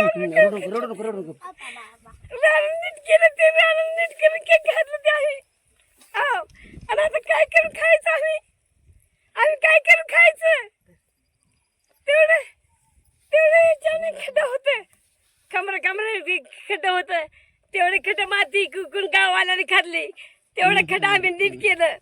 रडू नीट केलं ते रानं नीट करून केक घातलं ते आम्ही आव. आणि आता काय करून खायचं आम्ही? आम्ही काय करून खायचं? तेवढं तेवढं याच्याने खड्डा होतं कमर कमर खड्डा होतं तेवढे खड्डा माती कुकून गाववाल्याने खाल्ली. तेवढं खड्डा आम्ही नीट केलं.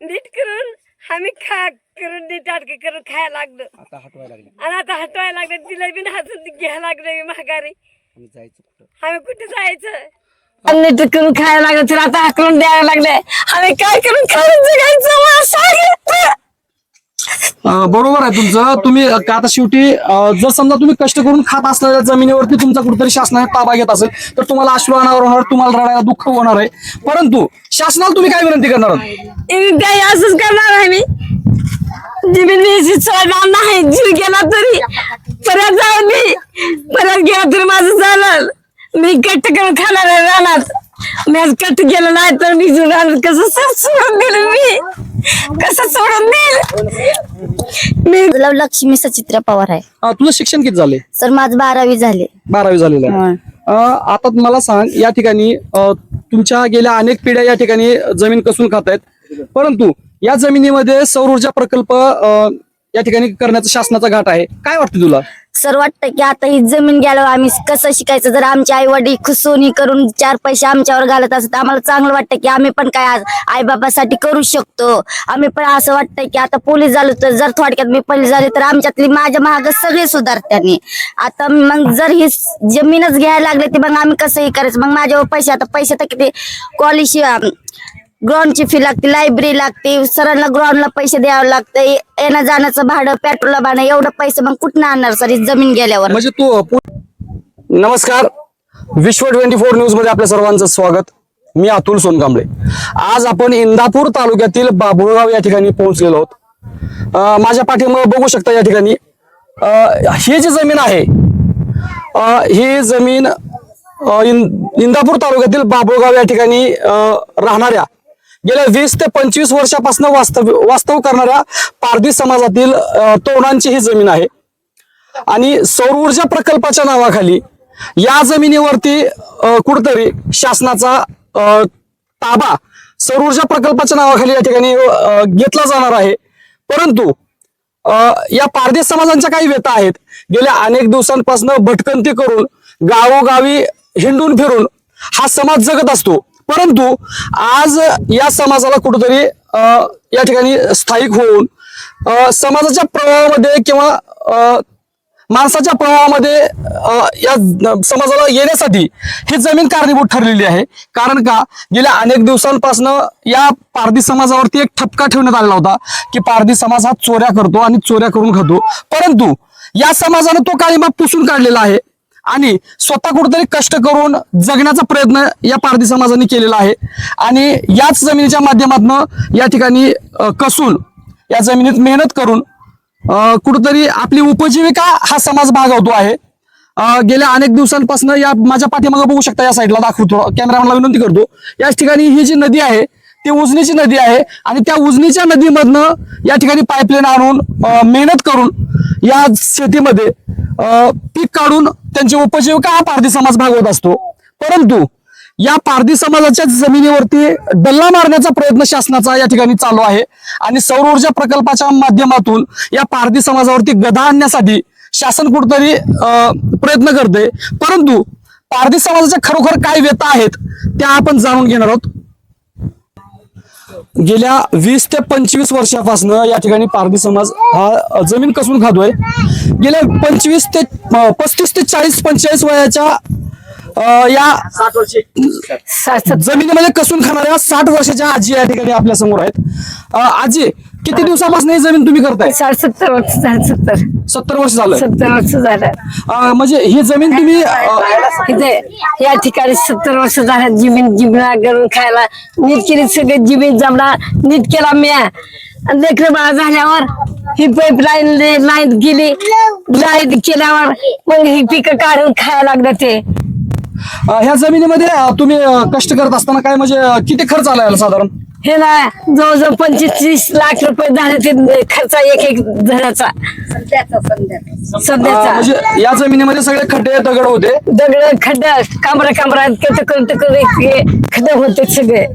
नीट करून आम्ही खा करून नीट अडके करून खायला लागलो. आता हटवायला लागले. आणि आता हटवायला लागलं तिला बिन हसून घ्यायला लागलं माघारी. आम्ही जायचं कुठं? आम्ही कुठे जायचं? नीट करून खायला लागलं तर आता हाकलून द्यायला लागले. आम्ही काय करून खायला जगायचं? मला सांगितलं. अं, बरोबर आहे तुमचं. तुम्ही अं, का आता शेवटी अं, जर समजा तुम्ही कष्ट करून खात असलेल्या जमिनीवरती तुमचा कुठेतरी शासनाने ताबा घेत असेल तर तुम्हाला अश्रू अनावर होणार तुम्हाला रडायला दुःख होणार आहे. परंतु शासनाला तुम्ही काय विनंती करणार आहात? असंच करणार आहे मी. जमीन मी सोडणार नाही जीव गेला तरी. परत जाऊन मी परत गेला तरी माझं चालेल. मी कट्ट करून खाणार रानात. मी आज कट्ट केलं नाही तर मी कसं सोडून दिलं मी? कसं सोडून दिल मी तुला लक्ष्मी सचित्र पवार आहे. अं, तुझं शिक्षण किती झाले? सर माझं बारावी झाले. बारावी झालेलं आहे. अं, आता मला सांग या ठिकाणी अं, तुमच्या गेल्या अनेक पिढ्या या ठिकाणी जमीन कसून खात आहेत परंतु या जमिनीमध्ये सौर ऊर्जा प्रकल्प या ठिकाणी करण्याचा शासनाचा घाट आहे. काय वाटतं तुला? सर वाटतं की आता ही जमीन गेल्यावर आम्ही कसं शिकायचं? जर आमचे आई वडील खुसोनी करून चार पैसे आमच्यावर घालत असत तर आम्हाला चांगलं वाटतं की आम्ही पण काय आई बाबासाठी करू शकतो. आम्ही पण असं वाटतं की आता पोलीस झालो तर जर थोडक्यात मी पोलीस झाले तर आमच्यातली माझ्या महाग सगळे सुधारत्यांनी आता मग जर ही जमीनच घ्यायला लागले ती मग आम्ही कसंही करायचं? मग माझ्यावर पैसे आता पैसे तर किती? कॉलेज ग्राउंडची फी लागते लायब्ररी लागते सरांना ग्राउंडला पैसे द्यावं लागतं येणं जाण्याचं भाडं पेट्रोलला भाडं एवढं पैसे मग कुठं आणणार सर ही जमीन गेल्यावर? म्हणजे तू पु- नमस्कार. विश्व ट्वेंटी फोर न्यूजमध्ये आपल्या सर्वांचं स्वागत. मी अतुल सोनकांबळे. आज आपण इंदापूर तालुक्यातील बाभुळगाव या ठिकाणी पोहोचलेलो आहोत. अं, माझ्या पाठीमागे बघू शकता या ठिकाणी अं, ही जी जमीन आहे अं, ही जमीन अं, इंदापूर तालुक्यातील बाभुळगाव या ठिकाणी अं, राहणाऱ्या गेल्या वीस ते पंचवीस वर्षापासून वास्तव वास्तव करणाऱ्या पारधी समाजातील अं, ही जमीन आहे. आणि सौर ऊर्जा प्रकल्पाच्या नावाखाली या जमिनीवरती कुठतरी शासनाचा ताबा सौर ऊर्जा प्रकल्पाच्या नावाखाली या ठिकाणी घेतला जाणार आहे. परंतु या पारधी समाजांच्या काही व्यथा आहेत. गेल्या अनेक दिवसांपासून भटकंती करून गावोगावी हिंडून फिरून हा समाज जगत असतो. परंतु आज या समाजाला कुठंतरी या ठिकाणी स्थायिक होऊन समाजाच्या प्रवाहामध्ये किंवा माणसाच्या प्रवाहामध्ये या समाजाला येण्यासाठी ही जमीन कारणीभूत ठरलेली आहे. कारण का? गेल्या अनेक दिवसांपासून या पारधी समाजावरती एक ठपका ठेवण्यात आलेला होता की पारधी समाज हा चोऱ्या करतो आणि चोऱ्या करून खातो. परंतु या समाजानं तो काळीमा पुसून काढलेला आहे. आणि स्वतः कुठेतरी कष्ट करून जगण्याचा प्रयत्न या पारधी समाजाने केलेला आहे. आणि याच जमिनीच्या माध्यमातून या ठिकाणी कसून या जमिनीत मेहनत करून कुठेतरी कुठंतरी आपली उपजीविका हा समाज भागवतो आहे. गेल्या अनेक दिवसांपासून या माझ्या पाठीमागे बघू शकता या साईडला दाखवतो. कॅमेरामॅनला विनंती करतो. याच ठिकाणी ही जी नदी आहे ती उजनीची नदी आहे आणि त्या उजनीच्या नदीमधनं या ठिकाणी पाईपलाईन आणून मेहनत करून या शेतीमध्ये पीक काढून त्यांची उपजीविका हा पारधी समाज भागवत असतो? परंतु या पारधी समाजाच्या जमिनीवरती डल्ला मारण्याचा प्रयत्न शासनाचा या ठिकाणी चालू आहे. आणि सौर ऊर्जा प्रकल्पाच्या माध्यमातून या पारधी समाजावरती गदा आणण्यासाठी शासन कुठतरी अं, प्रयत्न करते परंतु पारधी समाजाच्या खरोखर काय व्यथा आहेत त्या आपण जाणून घेणार आहोत. गेल्या वीस ते पंचवीस वर्षापासून या ठिकाणी पारधी समाज हा जमीन कसून खातोय. गेल्या पंचवीस ते पस्तीस ते चाळीस पंचेचाळीस वयाच्या अ, या जमिनीमध्ये कसून खाणाऱ्या साठ वर्षाच्या आजी या ठिकाणी आपल्यासमोर आहेत. अ, आजी किती दिवसापासून ही जमीन तुम्ही करताय? साठ सत्तर वर्ष झालं सत्तर. सत्तर वर्ष झालं. सत्तर वर्ष झालं. म्हणजे ही जमीन तुम्ही अ, इथे या ठिकाणी सत्तर वर्ष झालं जमीन जिमला करून खायला नीट केली सगळे जमीन जमला नीट केला म्या आणि लेकरं बाळा झाल्यावर ही पाईप लाईन लाईन गेली. लाईन केल्यावर मग ही पिकं काढून खायला लागलं ते. ह्या जमिनीमध्ये तुम्ही कष्ट करत असताना काय म्हणजे किती खर्च आला याला साधारण? हे ना जवळजवळ पंचवीस तीस लाख रुपये झाले ते खर्च एक एक अं, सध्याचा. म्हणजे या जमिनीमध्ये सगळे खड्डे दगड होते? दगड खड्ड कांबरा कांबरा ते करून खड्डे होते सगळे.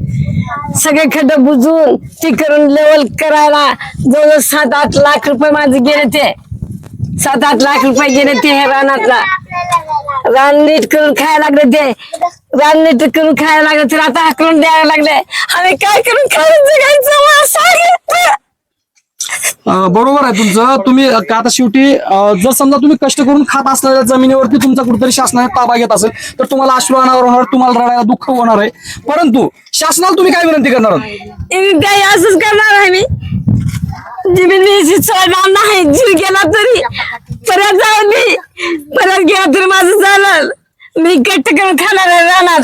सगळे खड्डे बुजून ते करून लेवल करायला जवळजवळ सात आठ लाख रुपये माझे गेले ते. सात आठ लाख रुपये गेले ते हे रानातला. रान नीट करून खायला लागले ते. रान नीट करून खायला लागले तर आता हाकलून द्यायला लागले. आम्ही काय करून जगायचं मला अं, बरोबर आहे तुमचं. तुम्ही अं, का आता शेवटी अं, जर समजा तुम्ही कष्ट करून खात असलेल्या जमिनीवरती तुमचा कुठेतरी शासनाने ताबा घेत असेल तर तुम्हाला अश्रू अनावर होणार तुम्हाला रडायला दुःख होणार आहे. परंतु शासनाला तुम्ही काय विनंती करणार आहात? काही असंच करणार आहे मी. जिमीन मी सोडणार नाही जीव गेला तरी. परत जाऊ मी परत गेला तरी माझं झालं मी कट्ट करून खाणार राहणार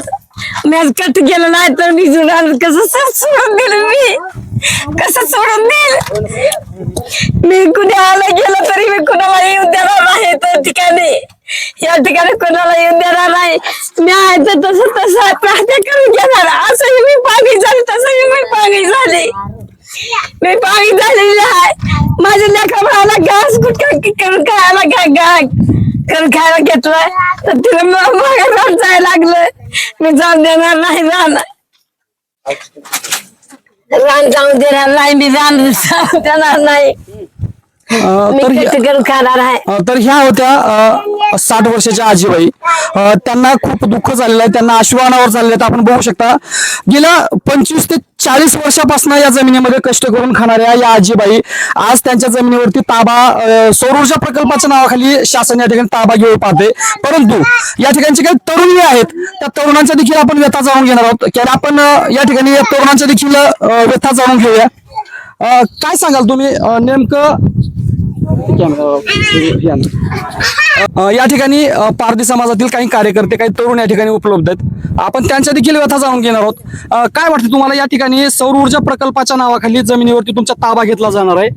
मी आज कट्ट केलं नाही तर मी रानात कसं सोडून दिलं मी? कसं सोडून देईल? मी कुणाला गेलं तरी मी कुणाला येऊन देणार नाही त्या ठिकाणी. या ठिकाणी कोणाला येऊन देणार नाही. मी आहे तर तसं तसं प्रार्थना करून घेणार. असंही मी पाणी झाली तसंही मी पाणी झाली. मी पाणी झालेली आहे. माझ्या लेकराला घास गुटखा करून खायला घा गा करून खायला घेतलाय. तर तिला मग मागे रान जायला लागलं. मी जाऊन देणार नाही रान रान जाऊन देणार नाही मी रान जाऊन देणार नाही. अं, मी तर कष्ट करून खाणार आहे? अ, तर ह्या होत्या साठ वर्षाच्या आजीबाई. अ, त्यांना खूप दुःख झालेलं आहे त्यांना अश्वानावर झालेलं आहे आपण बघू शकता गेल्या पंचवीस ते चाळीस वर्षापासून या जमिनीमध्ये कष्ट करून खाणाऱ्या या आजीबाई आज त्यांच्या जमिनीवरती ताबा अ, सौर ऊर्जा प्रकल्पाच्या नावाखाली शासन या ठिकाणी ताबा घेऊ पाहते. परंतु या ठिकाणचे काही तरुणी आहेत त्या तरुणांच्या देखील आपण व्यथा जाणून घेणार आहोत. कारण आपण अ, या ठिकाणी या तरुणांच्या देखील अ, व्यथा जाणून घेऊया. अ, काय सांगाल तुम्ही? अ, नेमकं या ठिकाणी पारधी समाजातील काही कार्यकर्ते काही तरुण या ठिकाणी उपलब्ध आहेत. आपण त्यांच्या देखील व्यथा जाणून घेणार आहोत. काय वाटतं तुम्हाला या ठिकाणी सौर ऊर्जा प्रकल्पाच्या नावाखाली जमिनीवरती तुमचा ताबा घेतला जाणार आहे?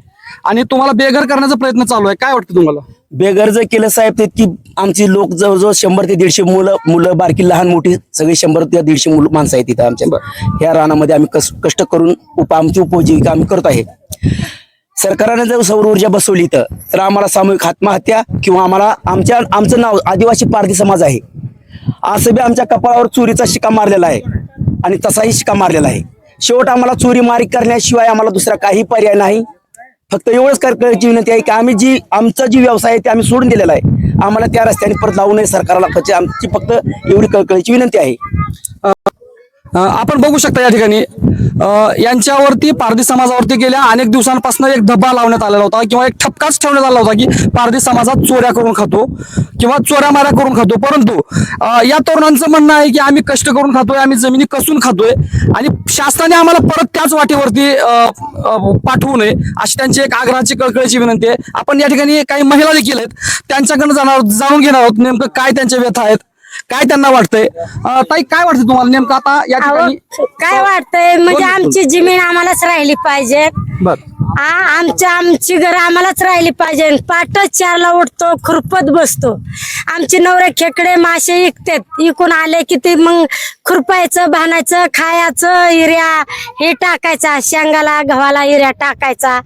आणि तुम्हाला बेघर करण्याचा प्रयत्न चालू आहे. काय वाटतं तुम्हाला? बेघर जर केलं साहेब तितकी की आमची लोक जवळजवळ शंभर ते दीडशे मुलं मुलं बारकी लहान मोठी सगळी शंभर ते दीडशे मुलं माणसं आहेत तिथं आमच्या. ह्या रानामध्ये आम्ही कष्ट करून उप आमची उपजीविका आम्ही करत आहे. सरकारनं जर सौर ऊर्जा बसवली तर तर आम्हाला सामूहिक आत्महत्या किंवा आम्हाला आमच्या आमचं नाव आदिवासी पारधी समाज आहे. असं बी आमच्या कपाळावर चोरीचा शिका मारलेला आहे आणि तसाही शिका मारलेला आहे. शेवट आम्हाला चोरी मारी करण्याशिवाय आम्हाला दुसरा काही पर्याय नाही. फक्त एवढंच कर- विनंती आहे की आम्ही जी आमचा जी व्यवसाय आहे ते आम्ही सोडून दिलेला आहे. आम्हाला त्या रस्त्याने परत लावू नये सरकारला फक्त आमची फक्त एवढी कळकळीची विनंती आहे. आपण बघू शकता या ठिकाणी. यांच्यावरती पारधी समाजावरती गेल्या अनेक दिवसांपासून एक धब्बा लावण्यात आलेला होता किंवा एक ठपकाच ठेवण्यात आला होता की पारधी समाजात चोऱ्या करून खातो किंवा चोऱ्या माऱ्या करून खातो. परंतु या तरुणांचं म्हणणं आहे की आम्ही कष्ट करून खातोय आम्ही जमिनी कसून खातोय आणि शासनाने आम्हाला परत त्याच वाटेवरती पाठवू नये अशी त्यांची एक आग्रहाची कळकळीची विनंती आहे. आपण या ठिकाणी काही महिला देखील आहेत त्यांच्याकडनं जाणार जाणून घेणार आहोत नेमकं काय त्यांच्या व्यथा आहेत. काय त्यांना वाटतंय? अ, ताई काय वाटतं तुम्हाला नेमकं आता या ठिकाणी? काय वाटतंय? म्हणजे. आमची जमीन आम्हालाच राहिली पाहिजे. बर. आमच्या आमची घर आम्हालाच राहिली पाहिजे. पाटच चारला उठतो खुरपत बसतो. आमचे नवरे खेकडे मासे विकतात इकून आले की ते मग खुरपायचं भानायचं खायचं हिऱ्या हे टाकायचा. शेंगाला गव्हाला हिऱ्या टाकायचा.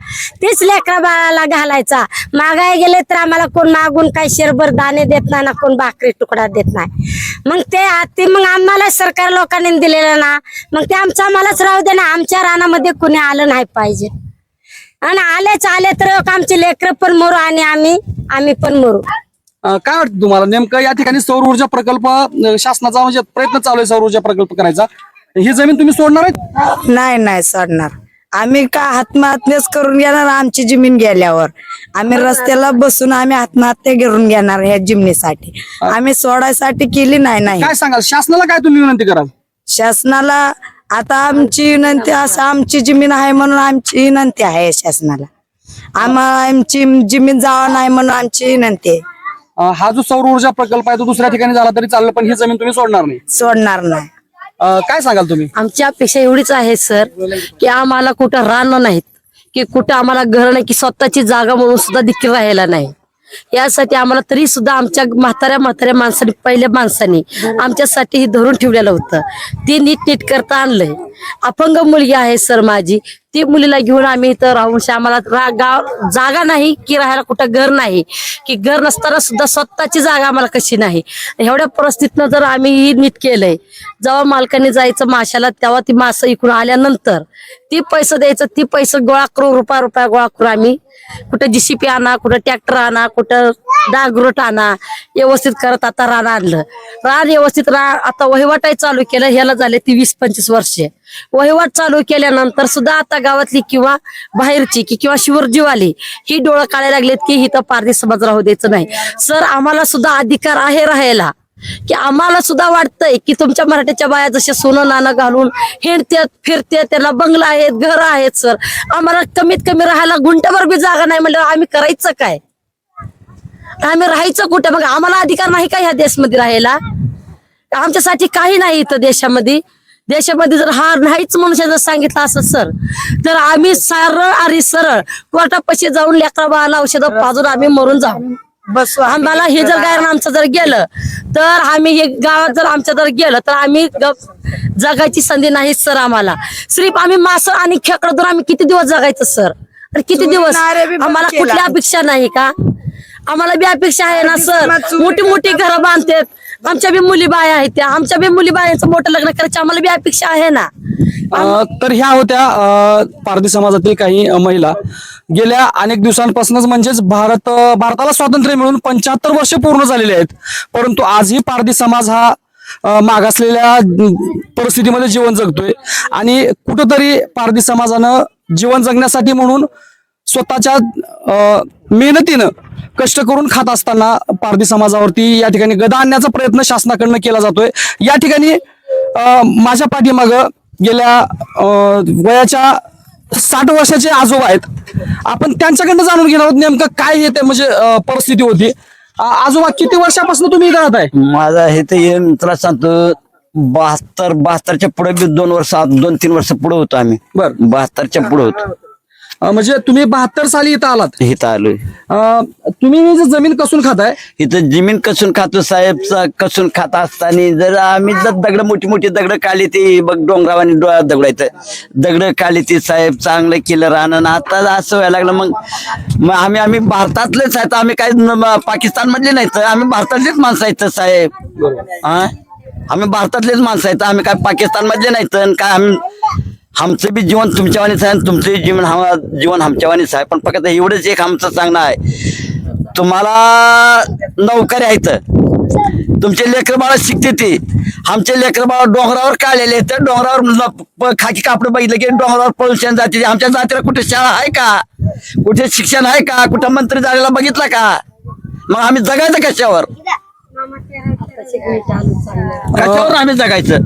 तेच लेकरा बाळाला घालायचा. मागाय गेले तर आम्हाला कोण मागून काही शेरभर दाणे देत नाही ना कोण भाकरी तुकडा देत नाही. मग ते ते मग आम्हाला सरकार लोकांनी दिलेलं ना. मग ते आमचं आम्हालाच राहू दे ना. आमच्या रानामध्ये कुणी आलं नाही पाहिजे. आणि आलेच आले तर आमचे लेकर पण मरू आणि आम्ही आम्ही पण मरू. अ, काय वाटतं तुम्हाला? नेमकं या ठिकाणी सौर ऊर्जा प्रकल्प अ, शासनाचा म्हणजे प्रयत्न चालू आहे सौर ऊर्जा प्रकल्प करायचा. ही जमीन तुम्ही सोडणार आहेत? नाही नाही सोडणार. आम्ही का आत्महत्याच करून घेणार आमची जमीन गेल्यावर? आम्ही रस्त्याला बसून आम्ही आत्महत्या करून घेणार ह्या जमिनीसाठी. आम्ही सोडायसाठी केली नाही नाही. काय सांगाल? शासनाला काय तुम्ही विनंती कराल? शासनाला आता आमची विनंती असं आमची जमीन आहे म्हणून आमची विनंती आहे शासनाला. आम्हाला आमची जमीन जावा नाही म्हणून आमची विनंती आहे. अ, हा जो सौर ऊर्जा प्रकल्प आहे तो दुसऱ्या ठिकाणी झाला तरी चाललं पण ही जमीन तुम्ही सोडणार नाही. सोडणार नाही. अ, काय सांगाल तुम्ही? आमची अपेक्षा एवढीच आहे सर की आम्हाला कुठं राहणं नाहीत की कुठं आम्हाला घर नाही की स्वतःची जागा म्हणून सुद्धा देखील राहायला नाही. यासाठी आम्हाला तरी सुद्धा आमच्या म्हाताऱ्या म्हाताऱ्या माणसाने पहिल्या माणसाने आमच्यासाठी हे धरून ठेवलेलं होतं. ते नीट नीट करता आणलंय. अपंग मुलगी आहे सर माझी. ती मुलीला घेऊन आम्ही इथं राहून आम्हाला रा- गाव जागा नाही की राहायला कुठं घर नाही. की घर नसताना सुद्धा स्वतःची जागा आम्हाला कशी नाही. एवढ्या परिस्थितीनं जर आम्ही ही नीट केलंय जेव्हा मालकाने जायचं माशाला तेव्हा ती मासं इकडून आल्यानंतर ती पैसे द्यायचं ती पैसे गोळा करून रुपया रुपया गोळा करून आम्ही कुठं जीसीपी आणा कुठं ट्रॅक्टर आणा कुठं डागरोट आणा व्यवस्थित करत आता रान आणलं. रान व्यवस्थित रा आता वहिवाटाही चालू केलं ह्याला झाले ती वीस पंचवीस वर्षे. वहिवाट चालू केल्यानंतर सुद्धा आता गावातली किंवा बाहेरची की किंवा शिवरजीवाली ही डोळं काढायला लागलेत की हिथं पारधी समाज राहू द्यायचं नाही. सर आम्हाला सुद्धा अधिकार आहे राहायला. की आम्हाला सुद्धा वाटतंय की तुमच्या मराठीच्या बाया जसे सोनं नाणं घालून हिंडत्यात फिरत्यात त्यांना बंगला आहेत घर आहेत सर. आम्हाला कमीत कमी राहायला गुंठ्यावर बी जागा नाही म्हणलं आम्ही करायचं काय? आम्ही राहायचं कुठे? मग आम्हाला अधिकार नाही का ह्या देशमध्ये राहायला? आमच्यासाठी काही नाही इथं देशामध्ये. देशामध्ये जर हा नाहीच मनुष्य जर सांगितलं असं सर तर आम्ही सरळ आणि सरळ कोर्टापाशी जाऊन लेकरा बाळाला औषधं पाजून आम्ही मरून जाऊ. बस आम्हाला हे जर गायरण आमचं जर गेलं तर आम्ही हे गावात जर आमच्या जर गेलं तर आम्ही जगायची संधी नाही सर आम्हाला. सिर्फ आम्ही मास आणि खेकडं धरून आम्ही किती दिवस जगायचं सर? आणि किती दिवस? आम्हाला केला. कुठल्या अपेक्षा नाही का? आम्हाला बी अपेक्षा आहे ना सर मोठी मोठी घरं बांधतात. आमच्या बी मुली बाया आहेत त्या. आमच्या बी मुली बायांचं मोठं लग्न करायचं आम्हाला बी अपेक्षा आहे ना. तर ह्या होत्या पारधी समाजातील काही महिला. गेल्या अनेक दिवसांपासूनच म्हणजेच भारत भारताला स्वातंत्र्य मिळून पंच्याहत्तर वर्ष पूर्ण झालेले आहेत. परंतु आजही पारधी समाज हा मागासलेल्या परिस्थितीमध्ये जीवन जगतोय. आणि कुठंतरी पारधी समाजानं जीवन जगण्यासाठी म्हणून स्वतःच्या मेहनतीनं कष्ट करून खात असताना पारधी समाजावरती या ठिकाणी गदा आणण्याचा प्रयत्न शासनाकडनं केला जातोय. या ठिकाणी माझ्या पाठीमाग गेल्या वयाच्या साठ वर्षाचे आजोबा आहेत. आपण त्यांच्याकडनं जाणून घेणार आहोत नेमकं काय हे ते म्हणजे परिस्थिती होती. आजोबा किती वर्षापासून तुम्ही इथं राहत आहे माझा हे तर ये तुला सांगतो बहात्तर बहात्तरच्या पुढे बी दोन वर्ष दोन तीन वर्ष पुढे होतो आम्ही. बर. बहात्तरच्या पुढे होतो. अ, म्हणजे तुम्ही बहात्तर साली इथं आलात. इथं आलोय. अ, तुम्ही ही जी जमीन कसून खाताय? इथं जमीन कसून खातो साहेब कसून खात असताना जर आम्ही जर दगड मोठी मोठी दगड काढली ती बघ डोंगरावानी डोळ्यात दगड येतं दगड काढली ती साहेब चांगलं केलं राहणं आता असं व्हायला लागलं मग मग आम्ही आम्ही भारतातलेच आहेत. आम्ही काही पाकिस्तान मधले नाहीत. आम्ही भारतातलेच माणसं आहेत साहेब. हा आम्ही भारतातलेच माणसं आहेत. आम्ही काय पाकिस्तान मधले नाहीत. आणि काय आम्ही आमचं बी जीवन तुमच्यावानीच आहे आणि तुमचंही जीवन हा जीवन आमच्यावानीच आहे. पण फक्त एवढंच एक आमचं सांगणं आहे. तुम्हाला नोकरी आहेत तुमचे लेकर बाळा शिकते ती. आमचे लेकर बाळा डोंगरावर काढलेले तर डोंगरावर प- खाकी कापड बघितलं की डोंगरावर पळून जाते. आमच्या जातीला कुठे शाळा आहे का? कुठे शिक्षण आहे का? कुठं मंत्री झालेला बघितला का? मग आम्ही जगायचं कशावर? कशावर आम्ही जगायचं?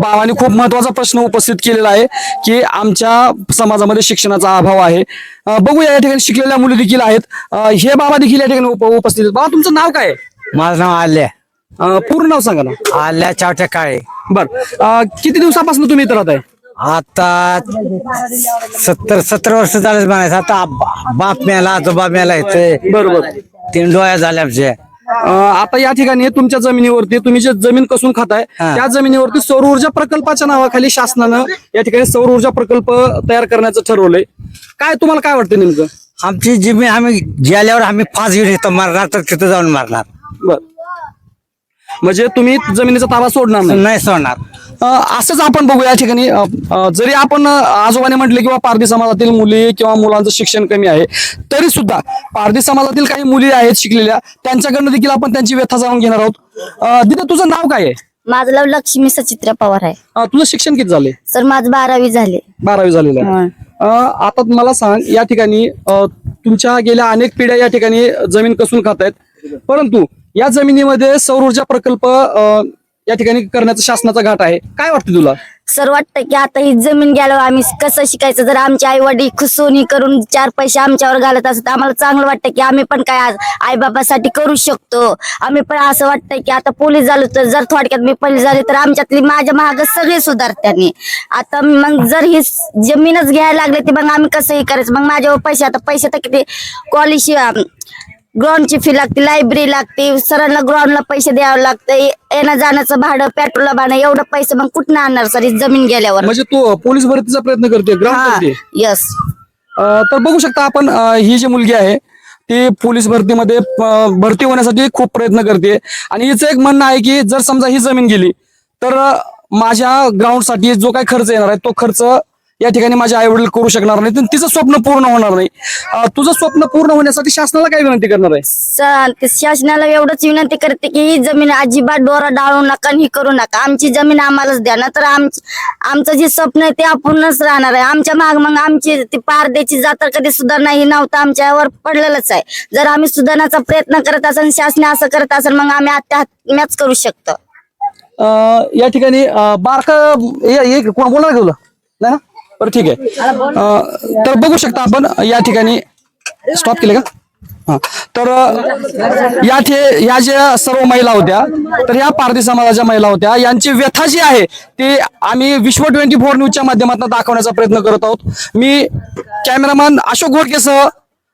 बाबांनी खूप महत्त्वाचा प्रश्न उपस्थित केलेला आहे की आमच्या समाजामध्ये शिक्षणाचा अभाव आहे. बघूया या ठिकाणी शिकलेल्या मुली देखील आहेत. हे बाबा देखील या ठिकाणी उप- उपस्थित आहेत. बाबा तुमचं नाव काय? माझं नाव आल्या. पूर्ण नाव सांगा ना. आल्या चावट्या काळे बर किती दिवसापासून तुम्ही इथं राहत आहे? आता सत्तर सत्तर वर्ष झाले म्हणायचं. आता बाप मेला आजोबा मेला येते बरोबर. तीन डोळ्या झाल्या आमच्या. आता या ठिकाणी तुमच्या जमिनीवरती तुम्ही जे जमीन कसून खाताय. त्या जमिनीवरती सौर ऊर्जा प्रकल्पाच्या नावाखाली शासनानं या ठिकाणी सौर ऊर्जा प्रकल्प तयार करण्याचं ठरवलंय. काय तुम्हाला काय वाटतं नेमकं? आमची जमीन आम्ही गेल्यावर आम्ही घेऊन येतो मारणार तर तिथं जाऊन मारणार. बर. म्हणजे तुम्ही जमिनीचा ताबा सोडणार नाही. नाही सोडणार. अ, असंच आपण बघू या ठिकाणी. अ, अ, जरी आपण अ, आजोबाने म्हटले किंवा पारधी समाजातील मुली किंवा मुलांचं शिक्षण कमी आहे तरी सुद्धा पारधी समाजातील काही मुली आहेत शिकलेल्या त्यांच्याकडनं देखील आपण त्यांची व्यथा जाणून घेणार आहोत. अ, दिदा तुझं नाव काय आहे? माझं नाव लक्ष्मी सचित्रा पवार आहे. अ, तुझं शिक्षण किती झाले? सर माझं बारावी झाले. बारावी झालेलं आहे. अ, आता मला सांग या ठिकाणी अ, तुमच्या गेल्या अनेक पिढ्या या ठिकाणी जमीन कसून खात आहेत परंतु या जमिनीमध्ये सौर ऊर्जा प्रकल्प अ, या ठिकाणी करण्याचा शासनाचा घाट आहे. काय वाटतं तुला? सर वाटतं की आता ही जमीन गेल्यावर आम्ही कसं शिकायचं? जर आमचे आई वडील खुसोनी करून चार पैसे आमच्यावर घालत असत आम्हाला चांगलं वाटतं की आम्ही पण काय आज आई बाबासाठी करू शकतो. आम्ही पण असं वाटतं की आता पोलीस झालो तर जर थोडक्यात मी पोलीस झाले तर आमच्यातली माझ्या महाग सगळे सुधारत्यानी आता मग जर ही जमीनच घ्यायला लागली ती मग आम्ही कसंही करायचं? मग माझ्यावर पैसे आता पैसे तर किती? कॉलेज ग्राउंडची फी लागते लायब्ररी लागते सरांना ग्राउंडला पैसे द्यावं लागतं येणं जाण्याचं भाडं पेट्रोलला भाडं एवढं पैसे मग कुठं आणणार सर ही जमीन गेल्यावर? म्हणजे तू पोलीस भरतीचा प्रयत्न करते ग्राउंड हा करते यस अं, तर बघू शकता आपण अं, ही जी मुलगी आहे ती पोलीस भरतीमध्ये अं, भरती होण्यासाठी खूप प्रयत्न करते. आणि हिचं एक म्हणणं आहे की जर समजा ही जमीन गेली तर अं, माझ्या ग्राउंडसाठी जो काही खर्च येणार आहे तो खर्च या ठिकाणी माझे आई वडील करू शकणार नाही तर तिचं स्वप्न पूर्ण होणार नाही. अं, तुझं स्वप्न पूर्ण होण्यासाठी शासनाला काय विनंती करणार आहे? स- शासनाला एवढंच विनंती करते की ही जमीन अजिबात डोरा डाळू नका आणि ही करू नका. आमची जमीन आम्हालाच द्या ना तर आमचं जे स्वप्न आहे ते अपूर्णच राहणार आहे. आमच्या माग मग आमची ती पार द्यायची जातर कधी सुधारणा ही नव्हतं आमच्यावर पडलेलंच आहे. जर आम्ही सुधारण्याचा प्रयत्न करत असेल शासन असं करत असेल मग आम्ही आत्महत्याच करू शकतो. अं, या ठिकाणी अं, बारका हे- हे कोण बोलणार का तुला नाही ना? बरं ठीक आहे. अं, तर बघू शकता आपण या ठिकाणी स्टॉप केले का? हा. तर या ठे या ज्या सर्व महिला होत्या तर या पारधी समाजाच्या महिला होत्या यांची व्यथा जी आहे ती आम्ही विश्व ट्वेंटी फोर न्यूजच्या माध्यमातून दाखवण्याचा प्रयत्न करत आहोत. मी कॅमेरामॅन अशोक घोडकेसह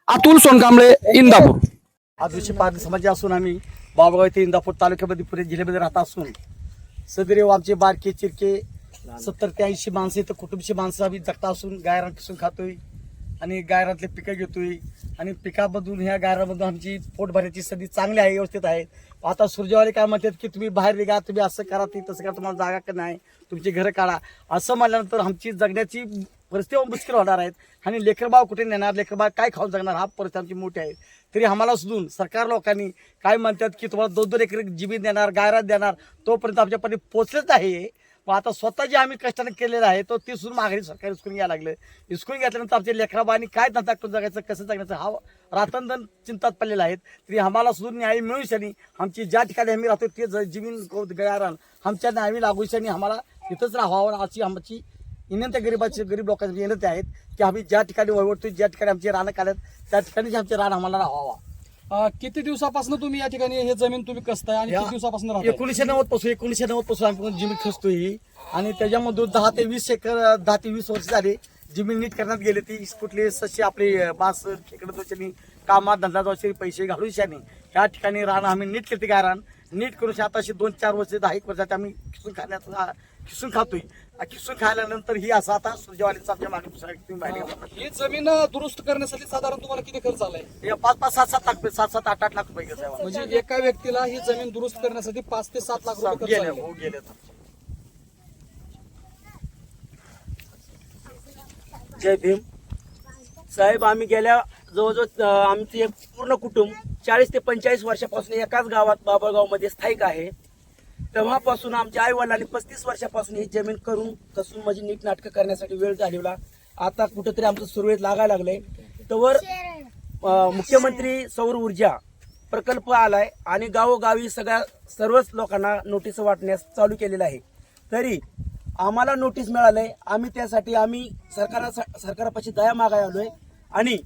अतुल सोनकांबळे इंदापूर. आदिवासी पारधी समाज असून आम्ही बाबागाव येथे इंदापूर तालुक्यामध्ये पुणे जिल्ह्यामध्ये राहत असून सदरीव आमचे बारके चिरके सत्तर ते ऐंशी माणसं इथं कुटुंबची माणसं आम्ही जगता असून गायरांपासून खातोय आणि गायरातले पिकं घेतोय. आणि पिकामधून ह्या गायरामधून आमची पोट भरण्याची संधी चांगली आहे व्यवस्थित आहे. आता सूर्यवाले काय म्हणतात की तुम्ही बाहेर निघा तुम्ही असं करा ते तसं करा तुम्हाला जागा का नाही? तुमची घरं काढा. असं म्हणल्यानंतर आमची जगण्याची परिस्थिती मुश्किल होणार आहेत. आणि लेकरबाव कुठे नेणार? लेकरबाव काय खाऊन जगणार? हा परिस्थिती आमची मोठी आहे. तरी आम्हाला सुधून सरकार लोकांनी काय म्हणतात की तुम्हाला दोन दोन एकर जमीन देणार गायरात देणार तोपर्यंत आमच्यापर्यंत पोचलंच आहे पण आता स्वतः जे आम्ही कष्टाने केलेलं आहे तो ती सुद्धा माघारी सरकार हिसकून घ्यायला लागलं. हिसकून घेतल्यानंतर आमचे लेकराबानी काय धंदा करून जगायचं कसं जगायचं हा रातंदन चिंतात पडलेला आहेत. तरी आम्हाला सुद्धा न्याय मिळू शनी आमची ज्या ठिकाणी आम्ही राहतो ते ज- जमीन गयारान आमच्या न्यायावी लागू शनी आम्हाला तिथंच राहावं अशी आमची विनंती गरीबाची गरीब लोकांची विनंती आहेत की आम्ही ज्या ठिकाणी वळवडतो ज्या ठिकाणी आमची रानं काढत त्या ठिकाणीच आमचे रान आम्हाला राहावा. अं, किती दिवसापासून तुम्ही या ठिकाणी हे जमीन तुम्ही कसताय आणि किती दिवसापासून राहताय? एकोणीसशे नव्वदपासून एकोणीसशे नव्वदपासून आम्ही जमीन खसतोय ही. आणि त्याच्यामधून दहा ते वीस एकर दहा ते वीस वर्ष झाले जमीन नीट करण्यात गेली ती. कुठले सस्य आपले बास खेकडे दोषांनी कामात धंदा दोषांनी पैसे घालून शाने या ठिकाणी राहणं आम्ही नीट करते काय राहण नीट करून आताशी दोन चार वर्ष दहा एक वर्षात आम्ही खिसून खाण्याचा खिसून खातोय. खिसून खाल्यानंतर ही असं आता सूर्यवालीचा मागे. ही जमीन दुरुस्त करण्यासाठी साधारण तुम्हाला किती खर्च आलाय हे पाच पाच सात सात लाख सात सात आठ आठ लाख रुपये गेले साहेब. म्हणजे एका व्यक्तीला ही जमीन दुरुस्त करण्यासाठी पाच ते सात लाख रुपये खर्च गेले आले. हो गेले जय भीम साहेब आम्ही गेल्या जवळजवळ अं, आमचे पूर्ण कुटुंब चाळीस ते पंचेचाळीस वर्षापासून एकाच गावात बाबळगावमध्ये स्थायिक आहे तेव्हापासून आमच्या आई वडिलांनी पस्तीस वर्षापासून ही जमीन करून कसून म्हणजे नीट नाटकं करण्यासाठी वेळ झालेला आता कुठंतरी आमचं सुरवेत लागायला लागलंय. तर मुख्यमंत्री सौर ऊर्जा प्रकल्प आलाय आणि गावोगावी सगळ्या सर्वच लोकांना नोटीस वाटण्यास चालू केलेलं आहे. तरी आम्हाला नोटीस मिळालंय. आम्ही त्यासाठी आम्ही सरकारा सरकारापाशी दया मागाय आलोय. आणि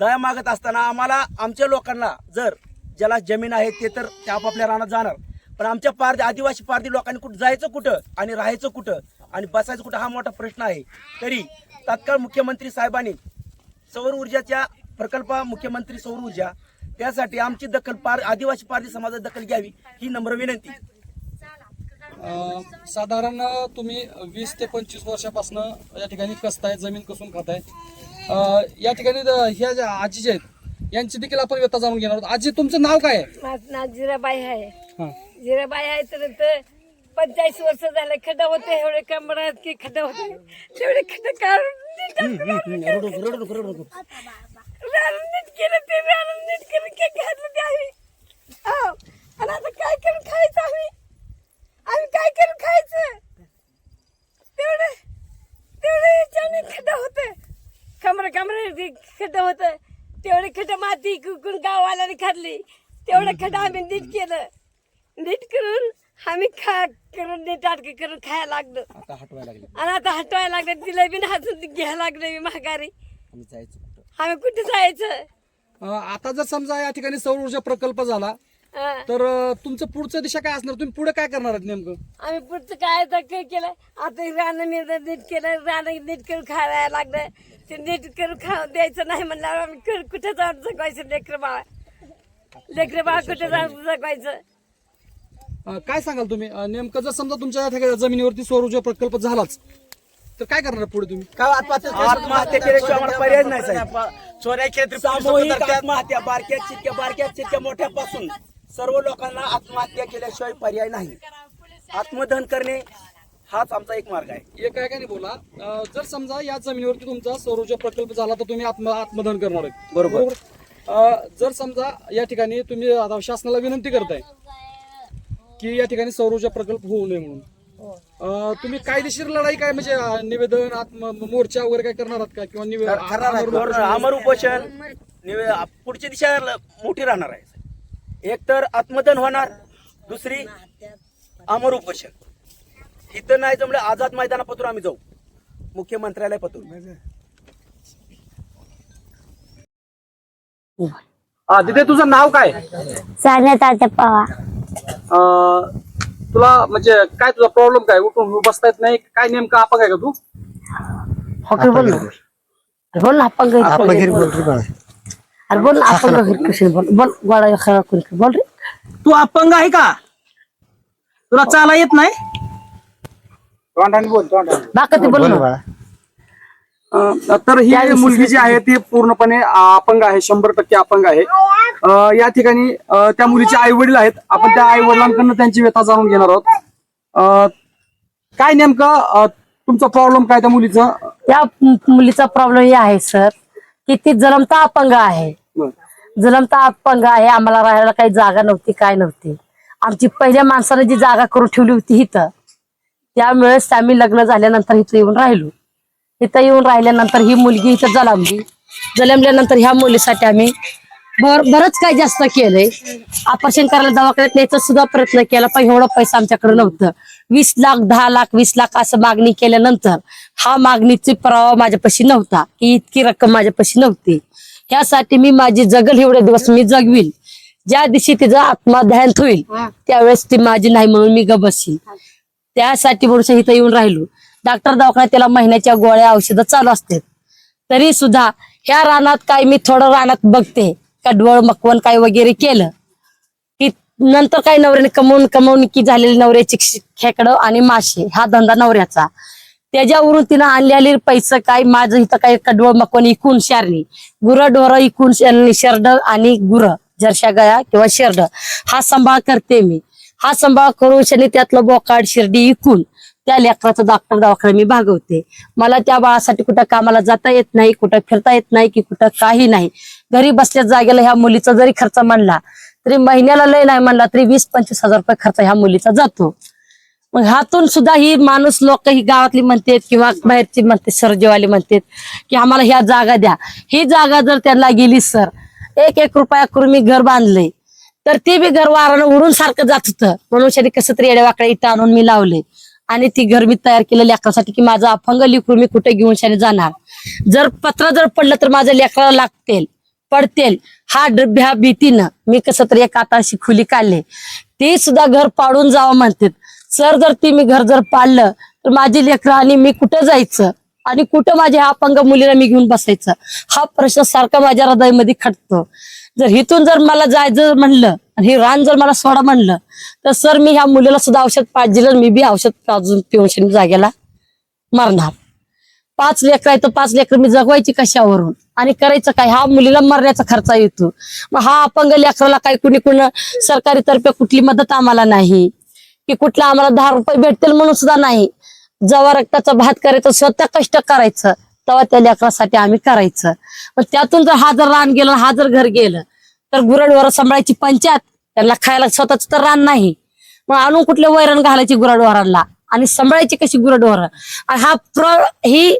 दया मागत असताना आम्हाला आमच्या लोकांना जर ज्याला जमीन आहे ते तर ते आपापल्या रानात जाणार. पण आमच्या पारधी आदिवासी पारधी लोकांनी कुठं जायचं कुठं आणि राहायचं कुठं आणि बसायचं कुठं हा मोठा प्रश्न आहे. तरी तात्काळ मुख्यमंत्री साहेबांनी सौर ऊर्जाच्या प्रकल्प मुख्यमंत्री सौर ऊर्जा त्यासाठी आमची दखल पार आदिवासी पारधी समाजात दखल घ्यावी ही नम्र विनंती. साधारण तुम्ही वीस ते पंचवीस वर्षापासून या ठिकाणी कसताय जमीन कसून खाताय? या ठिकाणी ह्या ज्या आजी जे आहेत यांची देखील आपण व्यथा जाणून घेणार आहोत. आजी तुमचं नाव काय आहे? माझं नाव जिराबाई आहे. हा. जिराबाई आहे तर पंचाळीस वर्ष झाले खड्डा होते एवढे कमरात की खड्डा होते. तेवढे खड्डा काढून नीट केलं. ते रान नीट करून के घातलं ते आम्ही. हो. आणि आता काय करून खायचं आम्ही? आम्ही काय करून खायचं? तेवढे तेवढे याच्याने खड्डा होतं. कमर कमर खड्डा होतं तेवढे खड्डा माती कुकून गाववाल्याने खाल्ली. तेवढं खड्डा आम्ही नीट केलं. नीट करून आम्ही खा करून नीट अटक करून खायला लागलो. आता हटवायला लागले. आणि आता हटवायला लागलं जिलेबी हसून घ्यायला लागलं मी महागारी आम्ही जायचं कुठं? आम्ही कुठे जायचं? अं, आता जर समजा या ठिकाणी सौर ऊर्जा प्रकल्प झाला हा. तर अं, तुमचं पुढचं दिशा काय असणार? तुम्ही पुढे काय करणार आहेत नेमकं? आम्ही पुढचं काय काय केलं? आता रानं मी नीट केलं रानं नीट करून खायला लागलं. ते नीट करून खाऊ द्यायचं नाही म्हणल्यावर आम्ही कुठं जाऊन जगवायचं लेकर बाळा? लेकरे बाळ कुठे जा- जगवायचं? काय सांगाल तुम्ही? नेमकं जर समजा तुमच्या जमिनीवरती सौर ऊर्जा प्रकल्प झालाच तर काय करणार पुढे तुम्ही? काय आत्महत्या आत्महत्या केल्याशिवाय आम्हाला पर्याय नाही, साहेब. चोऱ्या सामूहिक. आत्महत्या बारक्या चितक्या बारक्या चितक्या मोठ्यापासून सर्व लोकांना आत्महत्या केल्याशिवाय पर्याय नाही. आत्मदहन करणे हाच आमचा एक मार्ग आहे. एक काय बोला? जर समजा या जमिनीवरती तुमचा सौर ऊर्जा प्रकल्प झाला तर तुम्ही आत्म आत्मदहन करणार आहे. बरोबर. जर समजा या ठिकाणी तुम्ही शासनाला विनंती करताय की या ठिकाणी सौर ऊर्जा प्रकल्प होऊ नये म्हणून. अं, तुम्ही कायदेशीर लढाई काय म्हणजे अं, निवेदन आत्म मोर्चा वगैरे काय करणार आहात का? किंवा निवे- करणार आहे. आमरण उपोषण? अमर उपोषण निवे- पुढची दिशा ल- मोठी राहणार आहे. एक तर आत्मदहन होणार दुसरी अमर उपोषण. इथं नाही जमलं आझाद मैदानापासून आम्ही जाऊ. मुख्यमंत्र्यालय पतून. हा, तिथे तुझं नाव काय? सान्या तात्या पवार. अं, तुला म्हणजे काय तुझा प्रॉब्लेम काय? उठून बसता येत नाही? काय नेमकं आपण काय का तू ओके बोल ना बोल ना अपंग अपंगीर बोल. रे बाळा. अरे बोल ना अपंग बोल. बोल गोळा खरा कुणी बोल रे. तू अपंग आहे का? तुला चाला येत नाही? बाका ते बोल बोल ना. बाळा. तर ही मुलगी जी आहे ती पूर्णपणे अपंग आहे शंभर टक्के अपंग आहे. या ठिकाणी त्या मुलीचे आई वडील आहेत. आपण त्या आई वडिलांकडनं त्यांची व्यथा जाणून घेणार आहोत. अं, काय नेमकं तुमचा प्रॉब्लेम काय त्या मुलीचं? त्या मुलीचा प्रॉब्लेम हे आहे सर की ती जन्मता अपंग आहे. जन्मता अपंग आहे आम्हाला राहायला काही जागा नव्हती काय नव्हती. आमची पहिल्या माणसानं जी जागा करून ठेवली होती इथं त्यामुळेच आम्ही लग्न झाल्यानंतर इथं येऊन राहिलो. इथं येऊन राहिल्यानंतर ही मुलगी इथं जन्मली जन्मल्यानंतर ह्या मुलीसाठी आम्ही बर बरंच काही जास्त केलंय. ऑपरेशन करायला दवाखान्यात न्यायचा सुद्धा प्रयत्न केला पण एवढा पैसा आमच्याकडे नव्हतं. वीस लाख दहा लाख वीस लाख असं मागणी केल्यानंतर हा मागणीची पुरावा माझ्यापाशी नव्हता की इतकी रक्कम माझ्यापाशी नव्हती. ह्यासाठी मी माझी जगल एवढे दिवस मी जगविल ज्या दिवशी तिचं आत्मध्यान होईल त्यावेळेस ती माझी नाही म्हणून मी ग बसील त्यासाठी म्हणून इथं येऊन राहिलो. डॉक्टर दवाखान्यात त्याला महिन्याच्या गोळ्या औषधं चालू असतात तरी सुद्धा ह्या रानात काय मी थोडं रानात बघते कडवळ मकवण काय वगैरे केलं. की नंतर काय नवऱ्याने कमवून कमवून की झालेली नवऱ्याची खेकडं आणि मासे हा धंदा नवऱ्याचा. त्याच्यावरून तिनं आणलेले पैसे काय माझं इथं काय कडवळ मकवण इकून शारणी गुरं ढोरं इकून शारणी शेरड आणि गुरं जरशा गया किंवा शेरड. हा सांभाळ करते मी. हा सांभाळ करून शनी त्यातलं बोकाड शिर्डी इकून त्या लेकराचा डॉक्टर दवाखाना मी भागवते. मला त्या बाळासाठी कुठं कामाला जाता येत नाही कुठं फिरता येत नाही की कुठं काही नाही. घरी बसल्या जागेला ह्या मुलीचा जरी खर्च म्हणला तरी महिन्याला लय नाही म्हणला तरी वीस पंचवीस हजार रुपये खर्च ह्या मुलीचा जातो. मग ह्यातून सुद्धा ही माणूस लोक ही गावातली म्हणतात किंवा बाहेरची म्हणते सरजेवाली म्हणतात की आम्हाला ह्या जागा द्या. ही जागा जर त्यांना गेली सर एक एक रुपया करून मी घर बांधलंय. तर ते बी घर वारानं उडून सारखं जात होतं. म्हणून शरी कसं तरी येड्यावाकडे इथं आणून मी लावले आणि ती घर मी तयार केलं लेकरासाठी की माझं अपंग लिखून मी कुठे घेऊन शाने जाणार? जर पत्र जर पडलं तर माझ्या लेकराला लागतील पडतील. हा ड- ह्या भीतीनं मी कसं तरी एक आताशी खुली काढले. ते सुद्धा घर पाडून जावं म्हणतात. सर जर ती मी घर जर पाडलं तर माझी लेकरं आणि मी कुठं जायचं? आणि कुठं माझ्या अपंग मुलीला मी घेऊन बसायचं? हा प्रश्न सारखा माझ्या हृदयामध्ये खटतो. जर इथून जर मला जायचं म्हणलं आणि हे रान जर मला सोडा म्हणलं तर सर मी ह्या मुलीला सुद्धा औषध पाहिजे मी बी औषध पाजून पिऊन जागेला मरणार. पाच लेकर आहे तर पाच लेकर मी जगवायची कशावरून? आणि करायचं काय? हा मुलीला मरण्याचा खर्च येतो. मग हा अपंग लेकराला काही कुणी कुण सरकारी तर्फे कुठली मदत आम्हाला नाही. की कुठला आम्हाला दहा रुपये भेटतील म्हणून सुद्धा नाही. जवा रक्ताचा भात करायचं स्वतः कष्ट करायचं तेव्हा त्या लेकरासाठी आम्ही करायचं. मग त्यातून जर हा जर रान गेलं हा जर घर गेलं तर गुराढोरं सांभाळायची पंचायत त्यांना खायला स्वतःच तर रान नाही. मग आणून कुठले वैरण घालायची गुराडवारांना आणि सांभाळायची कशी गुराडवार आणि हा प्र ही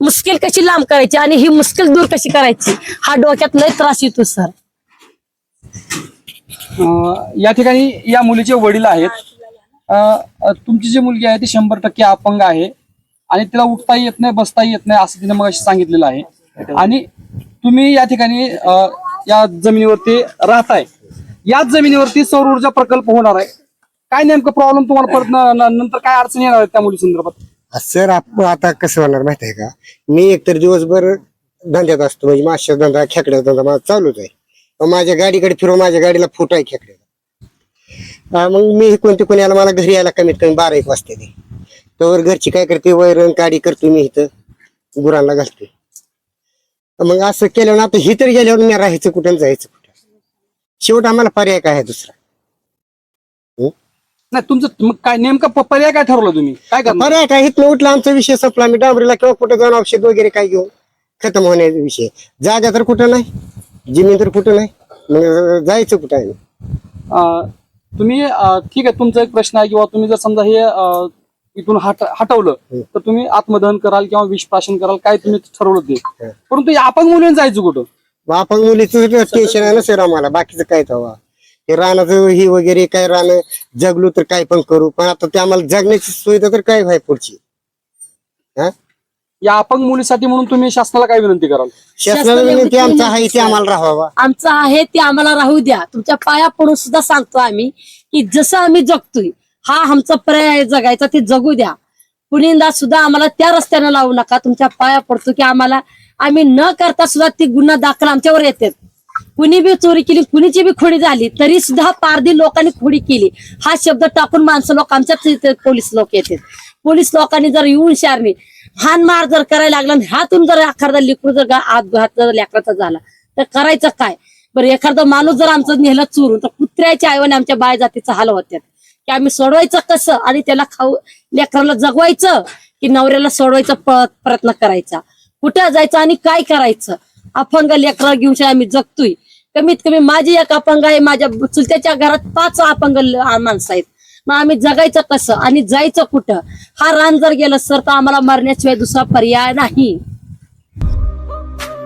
मुश्किल कशी लांब करायची आणि ही मुश्किल दूर कशी करायची? हा डोक्यात लय त्रास येतो सर. या ठिकाणी या मुलीचे वडील आहेत. अं, तुमची जी मुलगी आहे ती शंभर टक्के अपंग आहे. आणि तिला उठता येत नाही बसता येत नाही असं तिने मग सांगितलेलं आहे. आणि तुम्ही या ठिकाणी या जमिनीवरती राहत आहे. याच जमिनीवरती सौर ऊर्जा प्रकल्प होणार आहे. काय नेमकं प्रॉब्लेम तुम्हाला परत न- न- नंतर काय अडचण येणार आहे त्या मुली संदर्भात? सर आपण आता कसं होणार माहिती आहे का? मी एकतर दिवसभर धंद्यात असतो म्हणजे माशाचा धंदा खेकड्याचा धंदा माझा चालूच आहे. मग माझ्या गाडीकडे फिरव माझ्या गाडीला फुट आहे खेकड्याचा. हा, मग मी कोणते कोणी आला मला घरी यायला कमीत कमी बारा एक वाजते ते तोवर घरची काय करते? वैरण काडी करतो मी इथं. गुरांना घालते. मग असं केल्यावर आता ही तरी गेल्यावर मी राहायचं कुठं जायचं कुठं? शेवट आम्हाला पर्याय काय आहे दुसरा? नाही तुमचं मग काय नेमका प- पर्याय काय ठरवलं तुम्ही? काय करणार? पर्याय काय? इथलं उठलं आमचा विषय संपला. मी डांबरीला किंवा कुठं जाऊन औषध वगैरे काय घेऊन खतम होण्याचा विषय. जागा तर कुठं नाही? जमीन तर कुठं नाही? मग जायचं कुठं आहे? अं, तुम्ही अं, ठीक आहे तुमचा एक प्रश्न आहे किंवा तुम्ही जर समजा हे अं, इथून हट हटवलं तर तुम्ही आत्मदहन कराल किंवा विष प्राशन कराल काय तुम्ही ठरवलं ते. परंतु या अपंग मुलींना जायचं कुठं? मग आपण मुलीचं टेन्शन आहे ना सर आम्हाला. बाकीचं काय तवा. ते रानाचं ही वगैरे काय रान जगलो तर काय पण करू. पण आता ते आम्हाला जगण्याची सुविधा तर काय व्हाय पुढची? हा? या अपंग मुलीसाठी म्हणून तुम्ही शासनाला काय विनंती कराल? शासनाला विनंती आमचा आहे ते आम्हाला राहावा. आमचं आहे ते आम्हाला राहू द्या. तुमच्या पाया पडून सुद्धा सांगतो आम्ही की जसं आम्ही जगतोय हा आमचा पर्याय जगायचा ते जगू द्या. पुणेंदा सुद्धा आम्हाला त्या रस्त्यानं लावू नका. तुमच्या पाया पडतो की आम्हाला आम्ही न करता सुद्धा ती गुन्हा दाखल आमच्यावर येते. कुणी बी चोरी केली कुणीची बी खोडी झाली तरी सुद्धा पारधी लोकांनी खोडी केली. हा शब्द टाकून माणसं लोक आमच्याच इथे पोलीस लोक येतात पोलीस लोकांनी जर येऊन शारणी हान मार जर करायला लागला ह्यातून जर एखादा लिकूड जर गा- अपघात जर लेकराचा झाला तर करायचं काय? बरं एखादा माणूस जर आमचं नेलं चोरून तर कुत्र्याच्या आईवाने आमच्या बाय जातीचा हाल होत्यात. की आम्ही सोडवायचं कसं? आणि त्याला खाऊ लेकराला जगवायचं की नवऱ्याला सोडवायचा प्रयत्न करायचा. कुठं जायचं आणि काय करायचं? अपंग लेकराला घेऊन आम्ही जगतोय. कमीत कमी माझी एक अपंग आहे माझ्या चुलत्याच्या घरात पाच अपंग ल- माणसं आहेत. मग आम्ही जगायचं कसं? आणि जायचं कुठं? हा रान जर गेलं सर तर आम्हाला मरण्याशिवाय दुसरा पर्याय नाही.